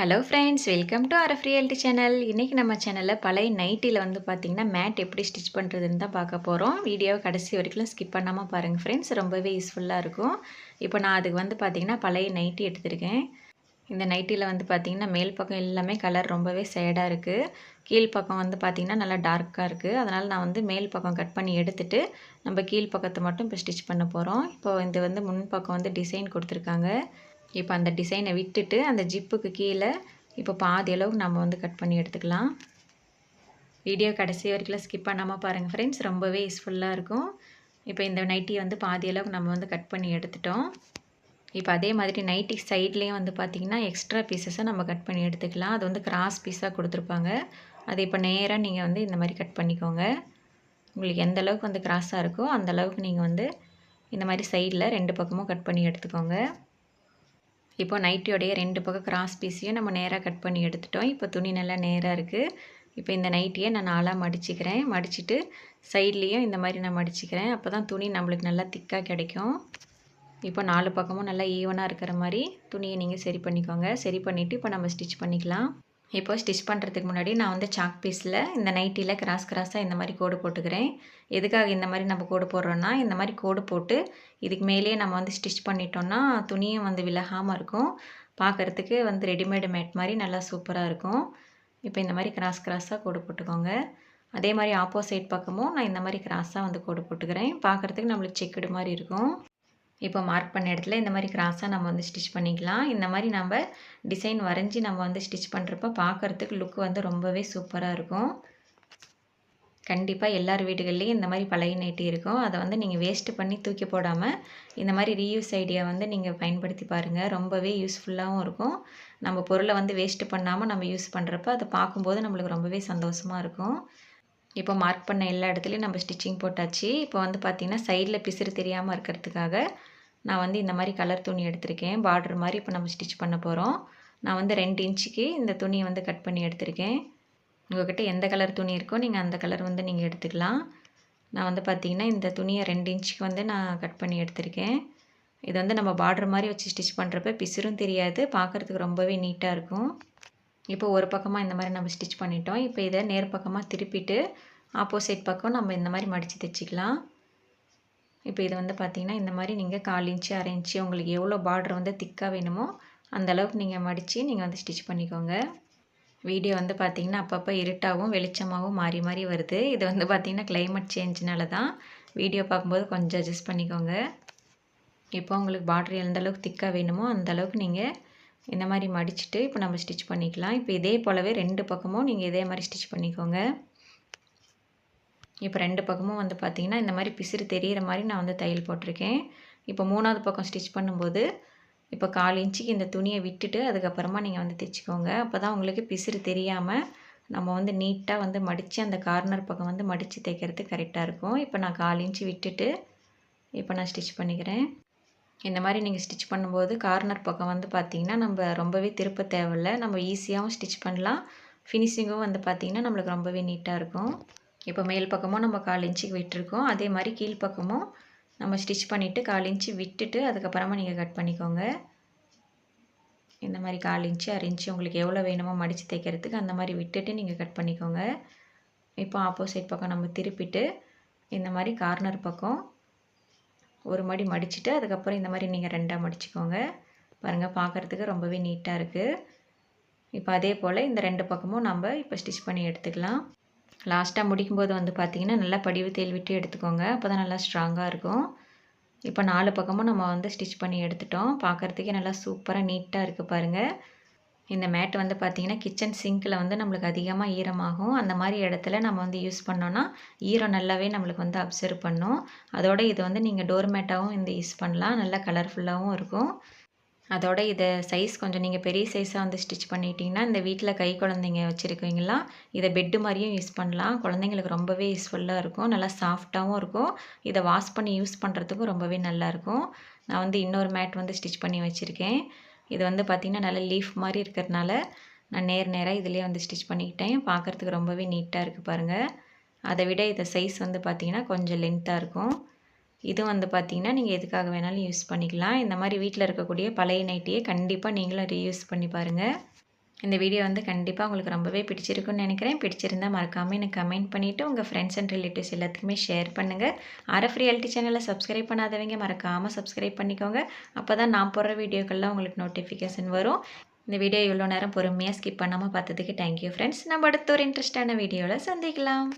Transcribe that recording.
Hello friends welcome to our reality channel இன்றைக்கி நம்ம சேனலில் பழைய நைட்டியில் வந்து பார்த்திங்கன்னா மேட் எப்படி ஸ்டிச் பண்ணுறதுன்னு தான் பார்க்க போகிறோம் வீடியோவை கடைசி வரைக்கும் ஸ்கிப் பண்ணாமல் பாருங்கள் ஃப்ரெண்ட்ஸ் ரொம்பவே யூஸ்ஃபுல்லாக இருக்கும். இப்போ நான் அதுக்கு வந்து பார்த்திங்கன்னா பழைய நைட்டி எடுத்திருக்கேன். இந்த நைட்டியில் வந்து பார்த்திங்கன்னா மேல் பக்கம் எல்லாமே கலர் ரொம்பவே சேடாக இருக்குது கீழ் பக்கம் வந்து பார்த்திங்கன்னா நல்லா டார்க்காக இருக்குது அதனால் நான் வந்து மேல் பக்கம் கட் பண்ணி எடுத்துட்டு நம்ம கீழ் பக்கத்தை மட்டும் இப்போ ஸ்டிச் பண்ண போகிறோம் இப்போ இது வந்து முன்பக்கம் வந்து டிசைன் கொடுத்துருக்காங்க. இப்போ அந்த டிசைனை விட்டுட்டு அந்த ஜிப்புக்கு கீழே இப்போ பாதி அளவுக்கு நம்ம வந்து கட் பண்ணி எடுத்துக்கலாம். வீடியோ கடைசி வரைக்கும் ஸ்கிப் பண்ணாமல் பாருங்கள் ஃப்ரெண்ட்ஸ் ரொம்பவே யூஸ்ஃபுல்லாக இருக்கும். இப்போ இந்த நைட்டியை வந்து பாதி அளவுக்கு நம்ம வந்து கட் பண்ணி எடுத்துட்டோம். இப்போ அதே மாதிரி நைட்டி சைட்லேயும் வந்து பார்த்திங்கன்னா எக்ஸ்ட்ரா பீசஸை நம்ம கட் பண்ணி எடுத்துக்கலாம். அது வந்து கிராஸ் பீஸாக கொடுத்துருப்பாங்க. அது இப்போ நேராக நீங்கள் வந்து இந்த மாதிரி கட் பண்ணிக்கோங்க. உங்களுக்கு எந்த அளவுக்கு வந்து கிராஸாக இருக்கோ அந்த அளவுக்கு நீங்கள் வந்து இந்த மாதிரி சைடில் ரெண்டு பக்கமும் கட் பண்ணி எடுத்துக்கோங்க. இப்போ நைட்டியோடைய ரெண்டு பக்கம் கிராஸ் பீஸையும் நம்ம நேராக கட் பண்ணி எடுத்துட்டோம். இப்போ துணி நல்லா நேராக இருக்குது இப்போ இந்த நைட்டியை நான் நாளாக மடிச்சுக்கிறேன். மடிச்சுட்டு சைட்லேயும் இந்த மாதிரி நான் மடிச்சுக்கிறேன். அப்போ தான் துணி நம்மளுக்கு நல்லா திக்காக கிடைக்கும். இப்போ நாலு பக்கமும் நல்லா ஈவனாக இருக்கிற மாதிரி துணியை நீங்கள் சரி பண்ணிக்கோங்க. சரி பண்ணிவிட்டு இப்போ நம்ம ஸ்டிச் பண்ணிக்கலாம். இப்போ ஸ்டிச் பண்ணுறதுக்கு முன்னாடி நான் வந்து சாக் பீஸில் இந்த நைட்டியில் கிராஸ் கிராஸாக இந்த மாதிரி கோடு போட்டுக்கிறேன். எதுக்காக இந்த மாதிரி நம்ம கோடு போடுறோன்னா இந்த மாதிரி கோடு போட்டு இதுக்கு மேலேயே நம்ம வந்து ஸ்டிச் பண்ணிட்டோம்னா துணியும் வந்து விலகாமல் இருக்கும். பார்க்குறதுக்கு வந்து ரெடிமேடு மேட் மாதிரி நல்லா சூப்பராக இருக்கும். இப்போ இந்த மாதிரி கிராஸ் கிராஸாக கோடு போட்டுக்கோங்க. அதே மாதிரி ஆப்போசைட் பக்கமும் நான் இந்த மாதிரி கிராஸாக வந்து கோடு போட்டுக்கிறேன். பார்க்குறதுக்கு நம்மளுக்கு செக்குடு மாதிரி இருக்கும். இப்போ மார்க் பண்ண இடத்துல இந்த மாதிரி கிராஸாக நம்ம வந்து ஸ்டிச் பண்ணிக்கலாம். இந்த மாதிரி நம்ம டிசைன் வரைஞ்சி நம்ம வந்து ஸ்டிச் பண்ணுறப்ப பார்க்குறதுக்கு லுக் வந்து ரொம்பவே சூப்பராக இருக்கும். கண்டிப்பாக எல்லார் வீடுகள்லேயும் இந்த மாதிரி பழைய நைட்டி இருக்கும். அதை வந்து நீங்கள் வேஸ்ட்டு பண்ணி தூக்கி போடாமல் இந்த மாதிரி ரீயூஸ் ஐடியா வந்து நீங்கள் பயன்படுத்தி பாருங்கள் ரொம்பவே யூஸ்ஃபுல்லாகவும் இருக்கும். நம்ம பொருளை வந்து வேஸ்ட்டு பண்ணாமல் நம்ம யூஸ் பண்ணுறப்ப அதை பார்க்கும்போது நம்மளுக்கு ரொம்பவே சந்தோஷமாக இருக்கும். இப்போ மார்க் பண்ண எல்லா இடத்துலையும் நம்ம ஸ்டிச்சிங் போட்டாச்சு. இப்போ வந்து பார்த்திங்கன்னா சைடில் பிசுறு தெரியாமல் இருக்கிறதுக்காக நான் வந்து இந்த மாதிரி கலர் துணி எடுத்திருக்கேன். பார்டர் மாதிரி இப்போ நம்ம ஸ்டிச் பண்ண போகிறோம் நான் வந்து ரெண்டு இன்ச்சுக்கு இந்த துணியை வந்து கட் பண்ணி எடுத்திருக்கேன். உங்கள்கிட்ட எந்த கலர் துணி இருக்கோ நீங்கள் அந்த கலர் வந்து நீங்கள் எடுத்துக்கலாம். நான் வந்து பார்த்திங்கன்னா இந்த துணியை ரெண்டு இன்ச்சுக்கு வந்து நான் கட் பண்ணி எடுத்திருக்கேன். இது வந்து நம்ம பார்டர் மாதிரி வச்சு ஸ்டிச் பண்ணுறப்ப பிசுரும் தெரியாது. பார்க்குறதுக்கு ரொம்பவே நீட்டாக இருக்கும். இப்போ ஒரு பக்கமாக இந்த மாதிரி நம்ம ஸ்டிச் பண்ணிட்டோம். இப்போ இதை நேர் பக்கமாக திருப்பிட்டு ஆப்போசிட் பக்கம் நம்ம இந்த மாதிரி மடித்து தைச்சிக்கலாம். இப்போ இது வந்து பார்த்திங்கன்னா இந்த மாதிரி நீங்கள் கால் இன்ச்சு அரை இன்ச்சு உங்களுக்கு எவ்வளோ பார்டர் வந்து திக்காக வேணுமோ அந்த அளவுக்கு நீங்கள் மடித்து நீங்கள் வந்து ஸ்டிச் பண்ணிக்கோங்க. வீடியோ வந்து பார்த்திங்கன்னா அப்பப்போ இருட்டாகவும் வெளிச்சமாகவும் மாறி மாறி வருது. இது வந்து பார்த்திங்கன்னா கிளைமேட் சேஞ்சினால தான் வீடியோ பார்க்கும்போது கொஞ்சம் அட்ஜஸ்ட் பண்ணிக்கோங்க. இப்போ உங்களுக்கு பார்டர் எந்த அளவுக்கு திக்காக வேணுமோ அந்த அளவுக்கு நீங்கள் இந்த மாதிரி மடிச்சுட்டு இப்போ நம்ம ஸ்டிச் பண்ணிக்கலாம். இப்போ இதே போலவே ரெண்டு பக்கமும் நீங்கள் இதே மாதிரி ஸ்டிச் பண்ணிக்கோங்க. இப்போ ரெண்டு பக்கமும் வந்து பார்த்திங்கன்னா இந்த மாதிரி பிசிறு தெரிகிற மாதிரி நான் வந்து தையல் போட்டிருக்கேன். இப்போ மூணாவது பக்கம் ஸ்டிச் பண்ணும்போது இப்போ கால் இன்ச்சுக்கு இந்த துணியை விட்டுட்டு அதுக்கப்புறமா நீங்கள் வந்து தைச்சிக்கோங்க. அப்போ தான் உங்களுக்கு பிசிறு தெரியாமல் நம்ம வந்து நீட்டாக வந்து மடித்து அந்த கார்னர் பக்கம் வந்து மடித்து தைக்கிறது கரெக்டாக இருக்கும். இப்போ நான் கால் இன்ச்சு விட்டுட்டு இப்போ நான் ஸ்டிச் பண்ணிக்கிறேன். இந்த மாதிரி நீங்கள் ஸ்டிச் பண்ணும்போது கார்னர் பக்கம் வந்து பார்த்திங்கன்னா நம்ம ரொம்பவே திருப்ப தேவையில்ல. நம்ம ஈஸியாகவும் ஸ்டிச் பண்ணலாம். ஃபினிஷிங்கும் வந்து பார்த்திங்கன்னா நம்மளுக்கு ரொம்பவே நீட்டாக இருக்கும். இப்போ மேல் பக்கமும் நம்ம கால் இன்ச்சுக்கு விட்டுருக்கோம். அதே மாதிரி கீழ் பக்கமும் நம்ம ஸ்டிச் பண்ணிவிட்டு கால் இன்ச்சு விட்டுட்டு அதுக்கப்புறமா நீங்கள் கட் பண்ணிக்கோங்க. இந்த மாதிரி கால் இன்ச்சு அரை இன்ச்சு உங்களுக்கு எவ்வளோ வேணுமோ மடித்து தைக்கிறதுக்கு அந்த மாதிரி விட்டுட்டு நீங்கள் கட் பண்ணிக்கோங்க. இப்போ ஆப்போசிட் பக்கம் நம்ம திருப்பிட்டு இந்த மாதிரி கார்னர் பக்கம் ஒரு மடி மடிச்சுட்டு அதுக்கப்புறம் இந்த மாதிரி நீங்கள் ரெண்டாக மடிச்சுக்கோங்க. பாருங்கள் பார்க்குறதுக்கு ரொம்பவே நீட்டாக இருக்குது இப்போ அதே போல் இந்த ரெண்டு பக்கமும் நம்ம இப்போ ஸ்டிச் பண்ணி எடுத்துக்கலாம். லாஸ்ட்டாக முடிக்கும்போது வந்து பார்த்திங்கன்னா நல்லா படிவு தேல் விட்டு எடுத்துக்கோங்க. அப்போ தான் நல்லா ஸ்ட்ராங்காக இருக்கும். இப்போ நாலு பக்கமும் நம்ம வந்து ஸ்டிச் பண்ணி எடுத்துட்டோம். பார்க்குறதுக்கே நல்லா சூப்பராக நீட்டாக இருக்குது பாருங்கள் இந்த மேட் வந்து பார்த்திங்கன்னா கிச்சன் சிங்கில் வந்து நம்மளுக்கு அதிகமாக ஈரமாகும். அந்த மாதிரி இடத்துல நம்ம வந்து யூஸ் பண்ணோன்னா ஈரம் நல்லாவே நம்மளுக்கு வந்து அப்சர்வ் பண்ணும். அதோட இது வந்து நீங்கள் டோர் மேட்டாகவும் இந்த யூஸ் பண்ணலாம். நல்லா கலர்ஃபுல்லாகவும் இருக்கும். அதோட இதை சைஸ் கொஞ்சம் நீங்கள் பெரிய சைஸாக வந்து ஸ்டிச் பண்ணிட்டீங்கன்னா இந்த வீட்டில் கை குழந்தைங்க வச்சுருக்கீங்களா இதை பெட்டு மாதிரியும் யூஸ் பண்ணலாம். குழந்தைங்களுக்கு ரொம்பவே யூஸ்ஃபுல்லாக இருக்கும். நல்லா சாஃப்டாகவும் இருக்கும். இதை வாஷ் பண்ணி யூஸ் பண்ணுறதுக்கும் ரொம்பவே நல்லாயிருக்கும் நான் வந்து இன்னொரு மேட் வந்து ஸ்டிச் பண்ணி வச்சுருக்கேன். இது வந்து பார்த்திங்கன்னா நல்லா லீஃப் மாதிரி இருக்கிறதுனால நான் நேர் நேராக இதிலே வந்து ஸ்டிச் பண்ணிக்கிட்டேன். பார்க்குறதுக்கு ரொம்பவே நீட்டாக இருக்குது பாருங்கள் அதை விட இதை சைஸ் வந்து பார்த்திங்கன்னா கொஞ்சம் லென்த்தாக இருக்கும். இது வந்து பார்த்திங்கன்னா நீங்கள் எதுக்காக வேணாலும் யூஸ் பண்ணிக்கலாம். இந்த மாதிரி வீட்டில் இருக்கக்கூடிய பழைய நைட்டியே கண்டிப்பாக நீங்களும் ரீயூஸ் பண்ணி பாருங்கள் இந்த வீடியோ வந்து கண்டிப்பாக உங்களுக்கு ரொம்பவே பிடிச்சிருக்குன்னு நினைக்கிறேன். பிடிச்சிருந்தால் மறக்காமல் எனக்கு கமெண்ட் பண்ணிவிட்டு உங்கள் ஃப்ரெண்ட்ஸ் அண்ட் ரிலேட்டிவ்ஸ் எல்லாத்துக்குமே ஷேர் பண்ணுங்கள் ஆர்எஃப் ரியாலிட்டி சேனலை சப்ஸ்கிரைப் பண்ணாதவங்க மறக்காமல் சப்ஸ்கிரைப் பண்ணிக்கோங்க. அப்போ தான் நான் போடுற வீடியோக்கள்லாம் உங்களுக்கு நோட்டிஃபிகேஷன் வரும். இந்த வீடியோ இவ்வளோ நேரம் பொறுமையாக ஸ்கிப் பண்ணாமல் பார்த்ததுக்கு தேங்க்யூ ஃப்ரெண்ட்ஸ் நம்ம அடுத்த ஒரு இன்ட்ரெஸ்டான வீடியோவில் சந்திக்கலாம்.